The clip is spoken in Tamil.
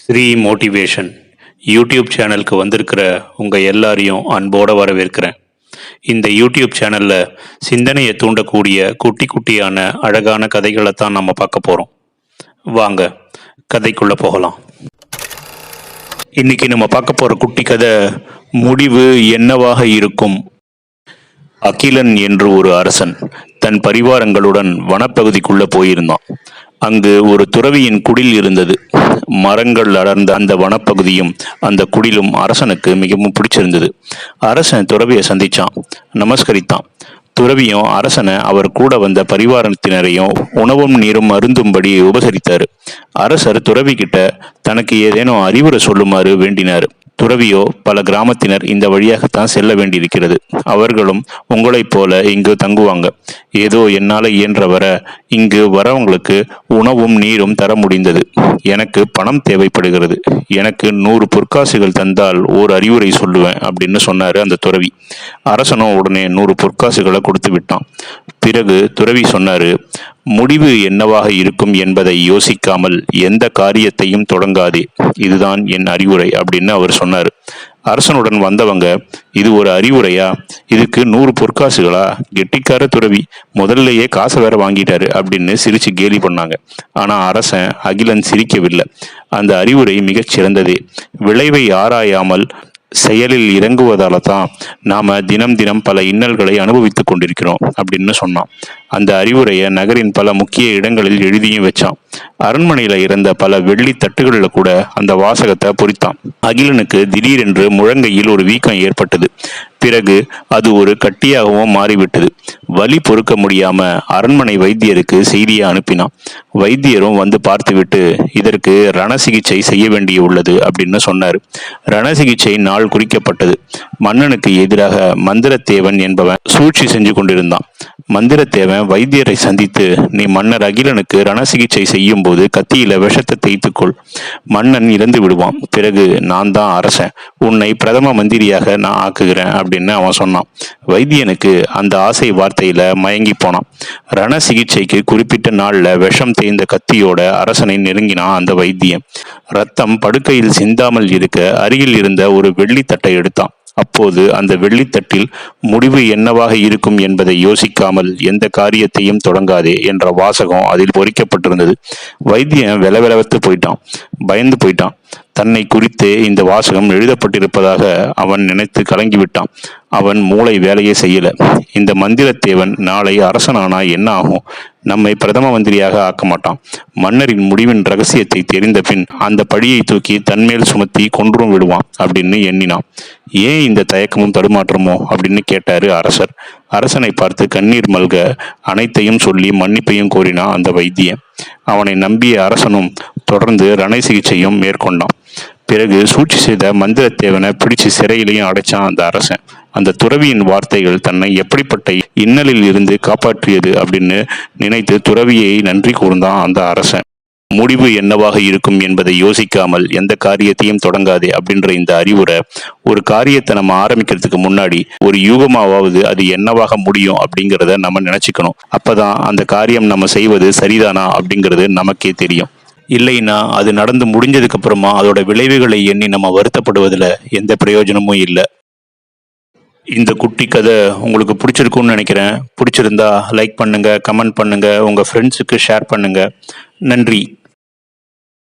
ஸ்ரீ மோட்டிவேஷன் யூடியூப் சேனலுக்கு வந்திருக்கிற உங்கள் எல்லாரையும் அன்போடு வரவேற்கிறேன். இந்த யூடியூப் சேனலில் சிந்தனையை தூண்டக்கூடிய குட்டி குட்டியான அழகான கதைகளை தான் நம்ம பார்க்க போகிறோம் வாங்க கதைக்குள்ளே போகலாம். இன்னைக்கு நம்ம பார்க்க போகிற குட்டி கதை முடிவு என்னவாக இருக்கும்? அகிலன் என்று ஒரு அரசன் தன் பரிவாரங்களுடன் வனப்பகுதிக்குள்ளே போயிருந்தான். அங்கு ஒரு துறவியின் குடில் இருந்தது. மரங்கள் அடர்ந்த அந்த வனப்பகுதியும் அந்த குடிலும் அரசனுக்கு மிகவும் பிடிச்சிருந்தது. அரசன் துறவியை சந்திச்சான். நமஸ்கரித்தான். துறவியும் அரசனை அவர் கூட வந்த பரிவாரத்தினரையும் உணவும் நீரும் அருந்தும்படி உபசரித்தார். அரசர் துறவி கிட்ட தனக்கு ஏதேனும் அறிவுரை சொல்லுமாறு வேண்டினார். துறவியோ பல கிராமத்தினர் இந்த வழியாகத்தான் செல்ல வேண்டியிருக்கிறது. அவர்களும் உங்களைப் போல இங்கு தங்குவாங்க. ஏதோ என்னால் இயன்றவரை இங்கு வரவங்களுக்கு உணவும் நீரும் தர முடிந்தது. எனக்கு பணம் தேவைப்படுகிறது. எனக்கு நூறு பொற்காசுகள் தந்தால் ஓர் அறிவுரை சொல்லுவேன் அப்படின்னு சொன்னார் அந்த துறவி. அரசனும் உடனே நூறு பொற்காசுகளை கொடுத்து விட்டான். பிறகு துறவி சொன்னார் முடிவு என்னவாக இருக்கும் என்பதை யோசிக்காமல் எந்த காரியத்தையும் தொடங்காதே. இதுதான் என் அறிவுரை அப்படின்னு அவர் சொன்னார். அரசனுடன் வந்தவங்க இது ஒரு அறிவுரையா? இதுக்கு நூறு பொற்காசுகளா? கெட்டிக்கார துறவி முதல்லயே காசை வேற வாங்கிட்டாரு அப்படின்னு சிரிச்சு கேலி பண்ணாங்க. ஆனா அரசன் அகிலன் சிரிக்கவில்லை. அந்த அறிவுரை மிகச் சிறந்ததே விளைவை ஆராயாமல் செயலில் இறங்குவதால தான் நாம தினம் தினம் பல இன்னல்களை அனுபவித்துக் கொண்டிருக்கிறோம் அப்படின்னு சொன்னான். அந்த அறிவுரையை நகரின் பல முக்கிய இடங்களில் எழுதியும் வச்சான். அரண்மனையில இருந்த பல வெள்ளி தட்டுகளில் கூட அந்த வாசகத்தை பொறித்தான். அகிலனுக்கு திடீரென்று முழங்கையில் ஒரு வீக்கம் ஏற்பட்டது. பிறகு அது ஒரு கட்டியாகவும் மாறிவிட்டது. வலி பொறுக்க முடியாம அரண்மனை வைத்தியருக்கு செய்தியை அனுப்பினான். வைத்தியரும் வந்து பார்த்துவிட்டு இதற்கு ரண சிகிச்சை செய்ய வேண்டியுள்ளது அப்படின்னு சொன்னார். ரண சிகிச்சை நாள் குறிக்கப்பட்டது. மன்னனுக்கு எதிராக மந்திரத்தேவன் என்பவன் சூழ்ச்சி செஞ்சு கொண்டிருந்தான். மந்திரத்தேவன் வைத்தியரை சந்தித்து நீ மன்னர் அகிலனுக்கு ரண சிகிச்சை செய்யும் போது கத்தியில விஷத்தை தேய்த்துக்கொள். மன்னன் இறந்து விடுவான். பிறகு நான் தான் அரசன். உன்னை பிரதம மந்திரியாக நான் ஆக்குகிறேன் அப்படின்னு அவன் சொன்னான். வைத்தியனுக்கு அந்த ஆசை வார்த்தையில மயங்கி போனான். ரண சிகிச்சைக்கு குறிப்பிட்ட நாள்ல விஷம் தேய்ந்த கத்தியோட அரசனை நெருங்கினான் அந்த வைத்தியன். ரத்தம் படுக்கையில் சிந்தாமல் இருக்க அருகில் இருந்த ஒரு வெள்ளித்தட்டை எடுத்தான். அப்போது அந்த வெள்ளித்தட்டில் முடிவு என்னவாக இருக்கும் என்பதை யோசிக்காமல் எந்த காரியத்தையும் தொடங்காதே என்ற வாசகம் அதில் பொறிக்கப்பட்டிருந்தது. வைத்தியன் வெலவெலவத்து போயிட்டான். பயந்து போயிட்டான். தன்னை குறித்து இந்த வாசகம் எழுதப்பட்டிருப்பதாக அவன் நினைத்து கலங்கிவிட்டான். அவன் மூளை வேலையை செய்யல. இந்த மந்திரத்தேவன் நாளை அரசனானா என்ன ஆகும்? நம்மை பிரதம மந்திரியாக ஆக்க மாட்டான். மன்னரின் முடிவின் ரகசியத்தை தெரிந்த பின் அந்த படியை தூக்கி தன்மேல் சுமத்தி கொன்றும் விடுவான் அப்படின்னு எண்ணினான். ஏன் இந்த தயக்கமும் தடுமாற்றமோ அப்படின்னு கேட்டாரு அரசர். அரசனை பார்த்து கண்ணீர் மல்க அனைத்தையும் சொல்லி மன்னிப்பையும் கோரினான் அந்த வைத்தியன். அவனை நம்பிய அரசனும் தொடர்ந்து ரணை சிகிச்சையும் மேற்கொண்டான். பிறகு சூழ்ச்சி செய்த மந்திரத்தேவனை பிடிச்சு சிறையிலையும் அடைச்சான் அந்த அரசன். அந்த துறவியின் வார்த்தைகள் தன்னை எப்படிப்பட்ட இன்னலில் இருந்து காப்பாற்றியது அப்படின்னு நினைத்து துறவியை நன்றி கூர்ந்தான் அந்த அரசன். முடிவு என்னவாக இருக்கும் என்பதை யோசிக்காமல் எந்த காரியத்தையும் தொடங்காதே அப்படின்ற இந்த அறிவுரை ஒரு காரியத்தை நம்ம ஆரம்பிக்கிறதுக்கு முன்னாடி ஒரு யூகமாவது அது என்னவாக முடியும் அப்படிங்கிறத நம்ம நினைச்சுக்கணும். அப்பதான் அந்த காரியம் நம்ம செய்வது சரிதானா அப்படிங்கிறது நமக்கே தெரியும். இல்லைன்னா அது நடந்து முடிஞ்சதுக்கு அப்புறமா அதோட விளைவுகளை எண்ணி நம்ம வருத்தப்படுவதில் எந்த பிரயோஜனமும் இல்லை. இந்த குட்டி கதை உங்களுக்கு பிடிச்சிருக்கும்னு நினைக்கிறேன். பிடிச்சிருந்தா லைக் பண்ணுங்கள் கமெண்ட் பண்ணுங்கள் உங்கள் ஃப்ரெண்ட்ஸுக்கு ஷேர் பண்ணுங்கள் நன்றி.